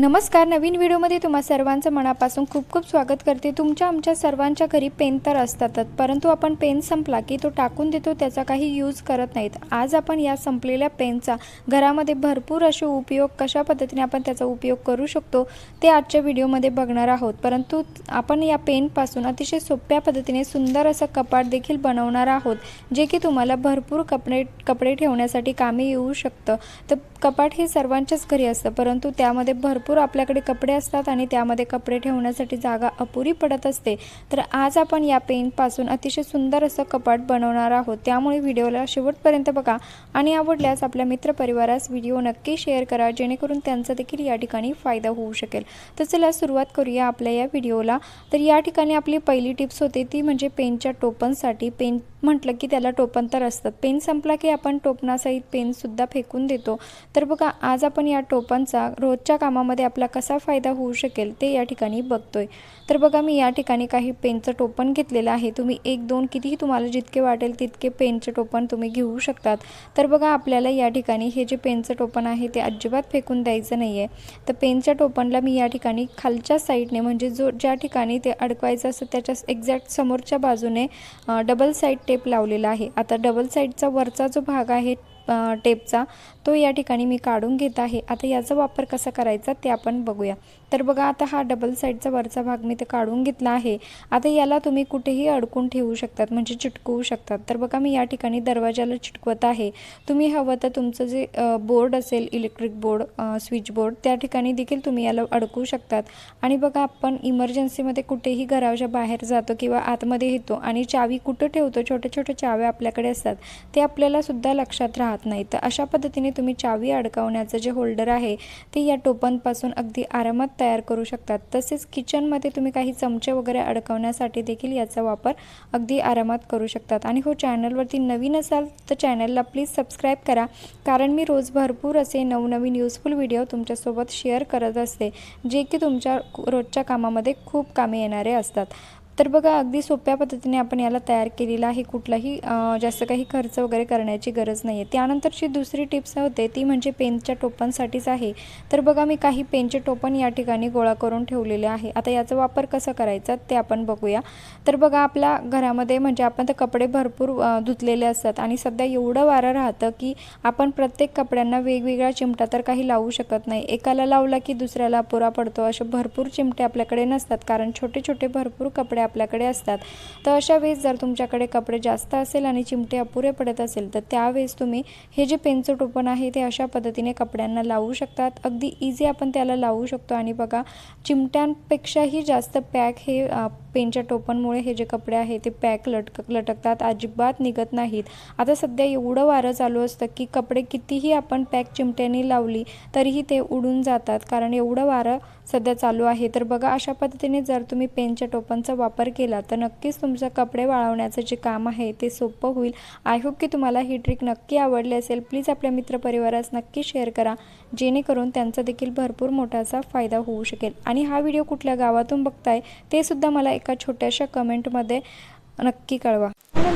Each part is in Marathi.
नमस्कार नवीन व्हिडिओमध्ये तुम्हा सर्वांचं मनापासून खूप खूप स्वागत करते. तुमच्या आमच्या सर्वांच्या घरी पेन तर असतातच परंतु आपण पेन संपला की तो टाकून देतो त्याचा काही यूज करत नाहीत. आज आपण या संपलेल्या पेनचा घरामध्ये भरपूर असे उपयोग कशा पद्धतीने आपण त्याचा उपयोग करू शकतो ते आजच्या व्हिडिओमध्ये बघणार आहोत. परंतु आपण या पेनपासून अतिशय सोप्या पद्धतीने सुंदर असं कपाट देखील बनवणार आहोत जे की तुम्हाला भरपूर कपडे कपडे ठेवण्यासाठी कामी येऊ शकतं. तर कपाट हे सर्वांच्याच घरी असतं परंतु त्यामध्ये भरपूर भरपूर आपल्याकडे कपडे असतात आणि त्यामध्ये कपडे ठेवण्यासाठी जागा अपुरी पडत असते. तर आज आपण या पेनपासून अतिशय सुंदर असं कपाट बनवणार आहोत. त्यामुळे व्हिडिओला शेवटपर्यंत बघा आणि आवडल्यास आपल्या मित्रपरिवारास व्हिडिओ नक्की शेअर करा जेणेकरून त्यांचा देखील या ठिकाणी फायदा होऊ शकेल. तर चला सुरुवात करूया आपल्या या व्हिडिओला. तर या ठिकाणी आपली पहिली टिप्स होते ती म्हणजे पेनच्या टोपनसाठी पेन म्हटलं की त्याला टोपण तर असतात पेन संपला की आपण टोपणासहित पेनसुद्धा फेकून देतो. तर बघा आज आपण या टोपणचा रोजच्या कामामध्ये आपला कसा फायदा होऊ शकेल ते या ठिकाणी बघतोय. तर बघा मी या ठिकाणी काही पेनचं टोपण घेतलेलं आहे. तुम्ही एक दोन कितीही तुम्हाला जितके वाटेल तितके पेनचे टोपण तुम्ही घेऊ शकतात. तर बघा आपल्याला या ठिकाणी हे जे पेनचं टोपण आहे ते अजिबात फेकून द्यायचं नाही आहे तर पेनच्या टोपणला मी या ठिकाणी खालच्या साईडने म्हणजे जो ज्या ठिकाणी ते अडकवायचं असतं त्याच्या एक्झॅक्ट समोरच्या बाजूने डबल साईड टेप लावलेला आहे. आता डबल साईडचा वरचा जो भाग आहे टेपचा तो या ठिकाणी मी काढून घेत आहे. आता याचा वापर कसा करायचा ते आपण बघूया. तर बघा आता हा डबल साईडचा वरचा भाग मी ते काढून घेतला आहे. आता याला तुम्ही कुठेही अडकून ठेवू शकतात म्हणजे चिटकवू शकतात. तर बघा मी या ठिकाणी दरवाजाला चिटकवत आहे. तुम्ही हवं तर तुमचं जे बोर्ड असेल इलेक्ट्रिक बोर्ड स्विच बोर्ड त्या ठिकाणी देखील तुम्ही याला अडकवू शकतात. आणि बघा आपण इमर्जन्सीमध्ये कुठेही घराच्या बाहेर जातो किंवा आतमध्ये येतो आणि चावी कुठं ठेवतो? छोट्या छोट्या चाव्या आपल्याकडे असतात. ते आपल्याला सुद्धा लक्षात राहत नाही. तर अशा पद्धतीने तुम्ही चावी अडकवण्याचं जे होल्डर आहे ते या टोपणपासून अगदी आरामात तयार करू शकतात. तसेच किचनमध्ये तुम्ही काही चमचे वगैरे अडकवण्यासाठी देखील याचा वापर अगदी आरामात करू शकतात. आणि हो चॅनलवरती नवीन असाल तर चॅनलला प्लीज सबस्क्राईब करा. कारण मी रोज भरपूर असे नवनवीन युजफुल व्हिडिओ तुमच्यासोबत शेअर करत असते जे की तुमच्या रोजच्या कामामध्ये खूप कामे येणारे असतात. तर बघा अगदी सोप्या पद्धतीने आपण याला तयार केलेला आहे. कुठलाही जास्त काही खर्च वगैरे करण्याची गरज नाही आहे त्यानंतरची दुसरी टिप्स होते ती म्हणजे पेनच्या टोपणसाठीच आहे. तर बघा मी काही पेनचे टोपण या ठिकाणी गोळा करून ठेवलेले आहे. आता याचा वापर कसा करायचा ते आपण बघूया. तर बघा आपल्या घरामध्ये म्हणजे आपण तर कपडे भरपूर धुतलेले असतात आणि सध्या एवढं वारं राहतं की आपण प्रत्येक कपड्यांना वेगवेगळा चिमटा तर काही लावू शकत नाही. एकाला लावला की दुसऱ्याला अपुरा पडतो. असे भरपूर चिमटे आपल्याकडे नसतात. कारण छोटे छोटे भरपूर कपडे आपल्याकडे असतात. तर अशा वेळेस जर तुमच्याकडे कपडे जास्त असेल आणि चिमटे अपुरे पडत असेल तर त्यावेळेस तुम्ही हे जे पेनचं टोपण आहे ते अशा पद्धतीने कपड्यांना लावू शकतात. अगदी इझी आपण त्याला लावू शकतो. आणि बघा चिमट्यांपेक्षाही जास्त पॅक हे पेनच्या टोपणमुळे हे जे कपडे आहे ते पॅक लटक लटकतात अजिबात निघत नाहीत. आता सध्या एवढं वारं चालू असतं की कपडे कितीही आपण पॅक चिमट्याने लावली तरीही ते उडून जातात. कारण एवढं वारं सध्या चालू आहे. तर बघा अशा पद्धतीने जर तुम्ही पेनच्या टोपांचा वापर केला तर नक्कीच तुमचं कपडे वाळवण्याचं जे काम आहे ते सोपं होईल. आय होप की तुम्हाला ही ट्रिक नक्की आवडली असेल. प्लीज आपल्या मित्रपरिवारास नक्की शेअर करा. जेणेकरून त्यांचा देखील भरपूर मोठासा फायदा होऊ शकेल. आणि हा व्हिडिओ कुठल्या गावातून बघताय ते सुद्धा मला एका छोट्याशा कमेंटमध्ये नक्की कळवा.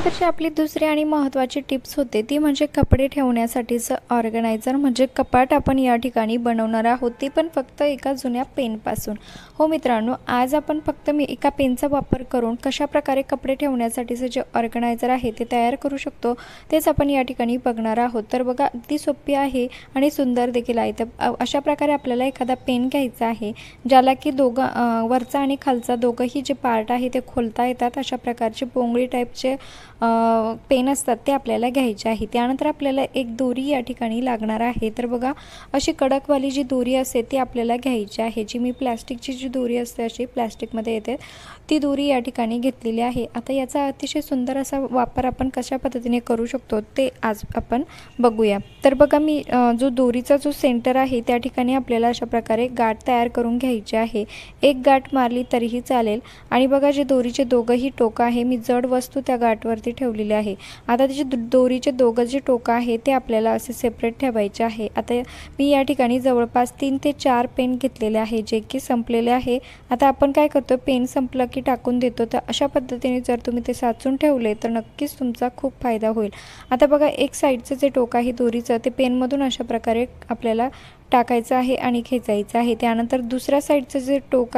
त्यानंतरची आपली दुसरी आणि महत्त्वाची टिप्स होते ती म्हणजे कपडे ठेवण्यासाठीचं ऑर्गनायझर म्हणजे कपाट आपण या ठिकाणी बनवणार आहोत. ते पण फक्त एका जुन्या पेनपासून. हो मित्रांनो आज आपण फक्त मी एका पेनचा वापर करून कशा प्रकारे कपडे ठेवण्यासाठीचं जे ऑर्गनायझर आहे ते तयार करू शकतो तेच आपण या ठिकाणी बघणार आहोत. तर बघा अगदी सोपी आहे आणि सुंदर देखील आहे. तर अशा प्रकारे आपल्याला एखादा पेन घ्यायचा आहे ज्याला की दोघं वरचा आणि खालचा दोघंही जे पार्ट आहे ते खोलता येतात अशा प्रकारचे पोंगळी टाईपचे पेन असतात ते आपल्याला घ्यायचे आहे. त्यानंतर आपल्याला एक दोरी या ठिकाणी लागणार आहे. तर बघा अशी कडकवाली जी दोरी असते ती आपल्याला घ्यायची आहे. जी मी प्लॅस्टिकची जी दोरी असते अशी प्लॅस्टिकमध्ये येते ती दोरी या ठिकाणी घेतलेली आहे. आता याचा अतिशय सुंदर असा वापर आपण कशा पद्धतीने करू शकतो ते आज आपण बघूया. तर बघा मी जो दोरीचा जो सेंटर आहे त्या ठिकाणी आपल्याला अशा प्रकारे गाठ तयार करून घ्यायची आहे. एक गाठ मारली तरीही चालेल. आणि बघा जे दोरीचे दोघंही टोकं आहे मी जड वस्तू त्या वरती ठेवलेली आहे. आता त्याचे दोरीचे दोघं जे टोकं आहे ते आपल्याला असे सेपरेट ठेवायचे आहे. आता मी या ठिकाणी जवळपास तीन ते चार पेन घेतलेले आहे जे की संपलेले आहे. आता आपण काय करतो पेन संपलं की टाकून देतो. तर अशा पद्धतीने जर तुम्ही ते साचून ठेवले तर नक्कीच तुमचा खूप फायदा होईल. आता बघा एक साईडचं जे टोक आहे दोरीचं ते पेनमधून अशा प्रकारे आपल्याला टाकायचं आहे आणि खेचायचं आहे. त्यानंतर दुसऱ्या साईडचं जे टोक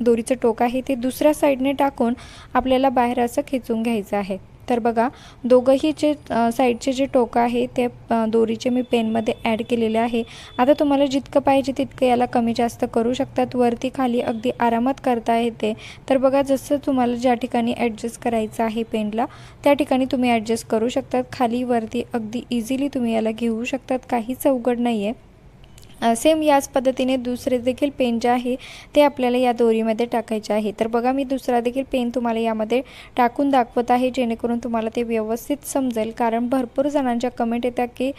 दोरीचं टोक आहे ते दुसऱ्या साईडने टाकून आपल्याला बाहेर असं खेचून घ्यायचं आहे. तर बघा दोघंही जे साईडचे जे टोकं आहे ते दोरीचे मी पेनमध्ये ॲड केलेले आहे. आता तुम्हाला जितकं पाहिजे तितकं याला कमी जास्त करू शकतात वरती खाली अगदी आरामात करता येते. तर बघा जसं तुम्हाला ज्या ठिकाणी ॲडजस्ट करायचं आहे पेनला त्या ठिकाणी तुम्ही ॲडजस्ट करू शकतात खाली वरती अगदी इझिली तुम्ही याला घेऊ शकतात. काहीच अवघड नाही आहे सेम याच पद्धतीने दुसरे देखील पेन जे आहे ते आपल्याला या दोरीमध्ये टाकायचे आहे. तर बघा मी दुसरा देखील पेन तुम्हाला यामध्ये टाकून दाखवत आहे जेणेकरून तुम्हाला ते व्यवस्थित समजेल. कारण भरपूर जणांच्या कमेंट येतात की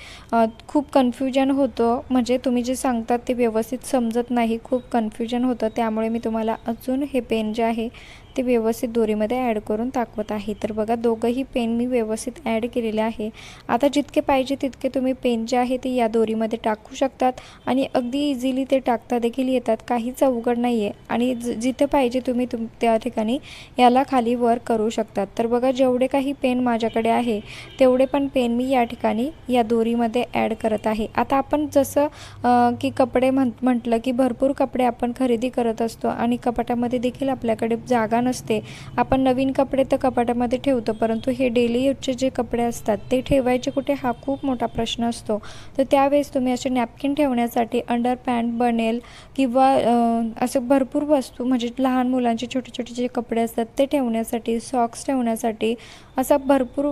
खूप कन्फ्युजन होतं. म्हणजे तुम्ही जे सांगतात ते व्यवस्थित समजत नाही खूप कन्फ्युजन होतं. त्यामुळे मी तुम्हाला अजून हे पेन जे आहे ते व्यवस्थित दोरीमध्ये ॲड करून दाखवत आहे. तर बघा दोघंही पेन मी व्यवस्थित ॲड केलेले आहे. आता जितके पाहिजे तितके तुम्ही पेन जे आहे ते या दोरीमध्ये टाकू शकतात आणि अगदी इझिली ते टाकता देखील येतात. काहीच अवघड नाही आहे आणि ज जिथे पाहिजे तुम्ही तुम त्या ठिकाणी याला खाली वर करू शकतात. तर बघा जेवढे काही पेन माझ्याकडे आहे तेवढे पण पेन मी या ठिकाणी या दोरीमध्ये ॲड करत आहे. आता आपण जसं की कपडे म्हण म्हटलं की भरपूर कपडे आपण खरेदी करत असतो आणि कपाटामध्ये देखील आपल्याकडे जागा नसते आपण नवीन कपडे तर कपाटामध्ये ठेवतो परंतु हे डेली यूजचे जे कपडे असतात ते ठेवायचे कुठे हा खूप मोठा प्रश्न असतो. तर त्यावेळेस तुम्ही असे नॅपकिन ठेवण्यासाठी अंडर पॅन्ट बनेल किंवा असं भरपूर वस्तू म्हणजे लहान मुलांचे छोटे छोटे जे कपडे असतात ते ठेवण्यासाठी सॉक्स ठेवण्यासाठी असा भरपूर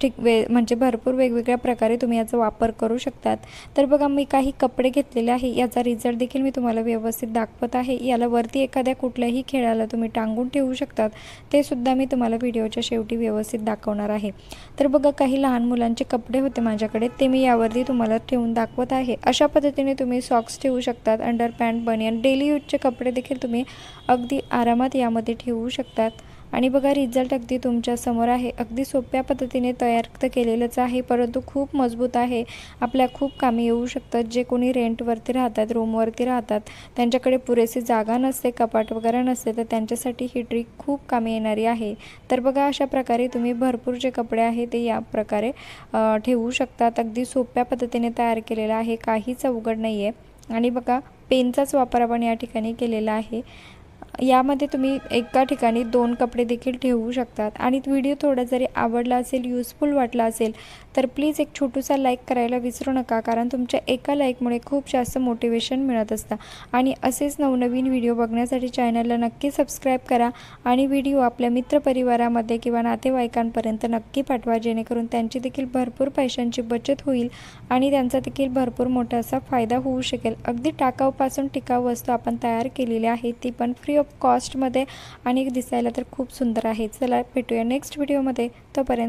ठीक वे म्हणजे भरपूर वेगवेगळ्या प्रकारे तुम्ही याचा वापर करू शकतात. तर बघा मी काही कपडे घेतलेले आहे याचा रिझल्ट देखील मी तुम्हाला व्यवस्थित दाखवत आहे. याला वरती एखाद्या कुठल्याही खेळाला तुम्ही टांगून ठेवू शकतात. ते सुद्धा मी तुम्हाला व्हिडिओच्या शेवटी व्यवस्थित दाखवणार आहे. तर बघा काही लहान मुलांचे कपडे होते माझ्याकडे. ते मी यावरती तुम्हाला ठेवून दाखवत आहे. अशा पद्धतीने तुम्ही सॉक्स ठेवू शकतात अंडर पॅन्ट बनियन डेली यूजचे कपडे देखील तुम्ही अगदी आरामात यामध्ये ठेवू शकतात. आणि बघा रिझल्ट अगदी तुमच्यासमोर आहे. अगदी सोप्या पद्धतीने तयार तर केलेलंच आहे परंतु खूप मजबूत आहे. आपल्या खूप कामी येऊ शकतात. जे कोणी रेंटवरती राहतात रूमवरती राहतात त्यांच्याकडे पुरेशी जागा नसते कपाट वगैरे नसते तर त्यांच्यासाठी ही ट्रिक खूप कामी येणारी आहे. तर बघा अशा प्रकारे तुम्ही भरपूर जे कपडे आहे ते या प्रकारे ठेवू शकतात. अगदी सोप्या पद्धतीने तयार केलेलं आहे. काहीच अवघड नाही आहे आणि बघा पेनचाच वापर आपण या ठिकाणी केलेला आहे. यामध्ये तुम्ही एका ठिकाणी दोन कपडे देखील ठेवू शकतात. आणि व्हिडिओ थोडा जरी आवडला असेल युजफुल वाटला असेल तर प्लीज एक छोटूसा लाईक करायला विसरू नका कारण तुमच्या एका लाईकमुळे खूप जास्त मोटिवेशन मिळत असतं. आणि असेच नवनवीन व्हिडिओ बघण्यासाठी चॅनलला नक्की सबस्क्राईब करा आणि व्हिडिओ आपल्या मित्रपरिवारामध्ये किंवा नातेवाईकांपर्यंत नक्की पाठवा जेणेकरून त्यांची देखील भरपूर पैशांची बचत होईल आणि त्यांचा देखील भरपूर मोठा असा फायदा होऊ शकेल. अगदी टाकाऊपासून टिकाऊ वस्तू आपण तयार केलेली आहे ती पण फ्री ऑफ कॉस्टमध्ये आणि दिसायला तर खूप सुंदर आहे. चला भेटूया नेक्स्ट व्हिडिओमध्ये तोपर्यंत